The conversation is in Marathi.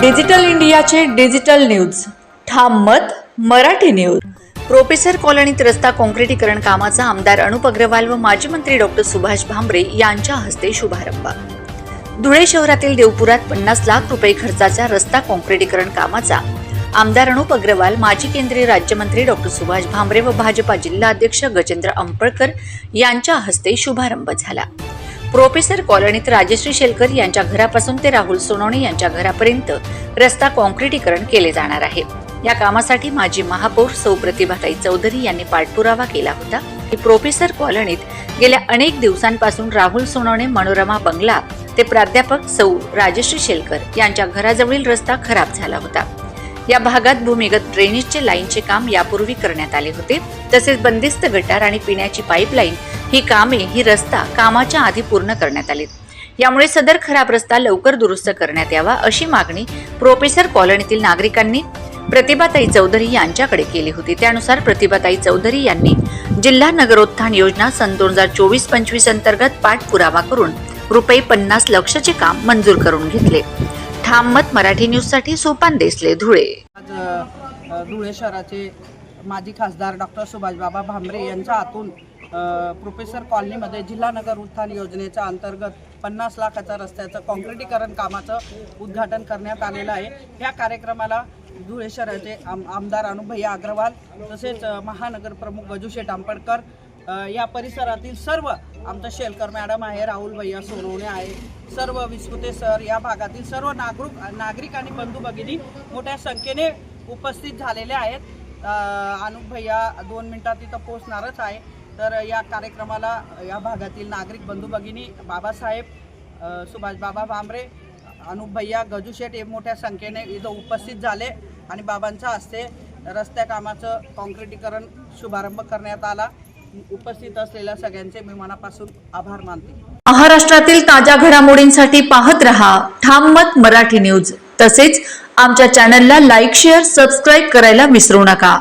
डिजिटल इंडियाचे डिजिटल न्यूज. ठाम मत मराठी न्यूज. प्रोफेसर कॉलनीत रस्ता काँक्रिटीकरण कामाचा आमदार अनुप अग्रवाल व माजी मंत्री डॉक्टर सुभाष भामरे यांच्या हस्ते शुभारंभ. धुळे शहरातील देवपुरात पन्नास लाख रुपये खर्चाच्या रस्ता काँक्रिटीकरण कामाचा आमदार अनुप अग्रवाल माजी केंद्रीय राज्यमंत्री डॉक्टर सुभाष भामरे व भाजपा जिल्हाध्यक्ष गजेंद्र अंपळकर यांच्या हस्ते शुभारंभ झाला. प्रोफेसर कॉलनीत राजश्री शेलकर यांच्या घरापासून ते राहुल सोनवणे यांच्या घरापर्यंत रस्ता काँक्रिटीकरण केले जाणार आहे. या कामासाठी माजी महापौर सौ प्रतिभाताई चौधरी यांनी पाठपुरावा केला होता. की प्रोफेसर कॉलनीत गेल्या अनेक दिवसांपासून राहुल सोनवणे मनोरमा बंगला ते प्राध्यापक सौ राजश्री शेलकर यांच्या घराजवळील रस्ता खराब झाला होता. या भागात भूमिगत ड्रेनेजचे लाईनचे काम यापूर्वी करण्यात आले होते. तसेच बंदिस्त गटार आणि पिण्याची पाईपलाईन ही कामे ही रस्ता कामाच्या आधी पूर्ण करण्यात आली यामुळे सदर खराब रस्ता लवकर दुरुस्त करण्यात यावा अशी मागणी प्रोफेसर कॉलनीतील नागरिकांनी प्रतिभाताई चौधरी यांच्याकडे केली होती. त्यानुसार प्रतिभाताई चौधरी यांनी जिल्हा नगरोत्थान योजना सन दोन हजार चोवीस पंचवीस अंतर्गत पाठपुरावा करून रुपये पन्नास लक्षचे काम मंजूर करून घेतले. ठाम मत मराठी न्यूजसाठी सोपान देसले धुळे. आज अ, धुळे शहराचे माजी खासदार डॉक्टर सुभाषबाबा भामरे यांच्या हातून अ, प्रोफेसर कॉलनीमध्ये जिल्हा नगर उत्थान योजनेच्या अंतर्गत पन्नास लाखाच्या रस्त्याचं काँक्रिटीकरण कामाचं उद्घाटन करण्यात आलेलं आहे. या कार्यक्रमाला धुळे शहराचे आम आमदार अनुभय अग्रवाल तसेच अ, महानगर प्रमुख गजूशेठ आंबेडकर या परिसरातील सर्व आमचं शेलकर मॅडम आहे राहुल भैया सोनवणे आहे सर्व विस्कुते सर या भागातील सर्व नागरिक नागरिक आणि बंधू भगिनी मोठ्या संख्येने उपस्थित झालेले आहेत. अनुप भैया दोन मिनटात तिथं पोहोचणारच आहे. तर या कार्यक्रमाला या भागातील नागरिक बंधू भगिनी बाबासाहेब सुभाष बाबा भामरे अनुप भैया गजू शेठ हे मोठ्या संख्येने इथं उपस्थित झाले आणि बाबांच्या हस्ते रस्त्या कामाचं काँक्रिटीकरण शुभारंभ करण्यात आला. उपस्थित असलेल्या सगळ्यांचे मी मनापासून आभार मानते. महाराष्ट्रातील ताज्या घडामोडींसाठी पाहत रहा ठाम मत मराठी न्यूज. तसेच आमच्या चॅनलला लाईक शेअर सबस्क्राईब करायला विसरू नका.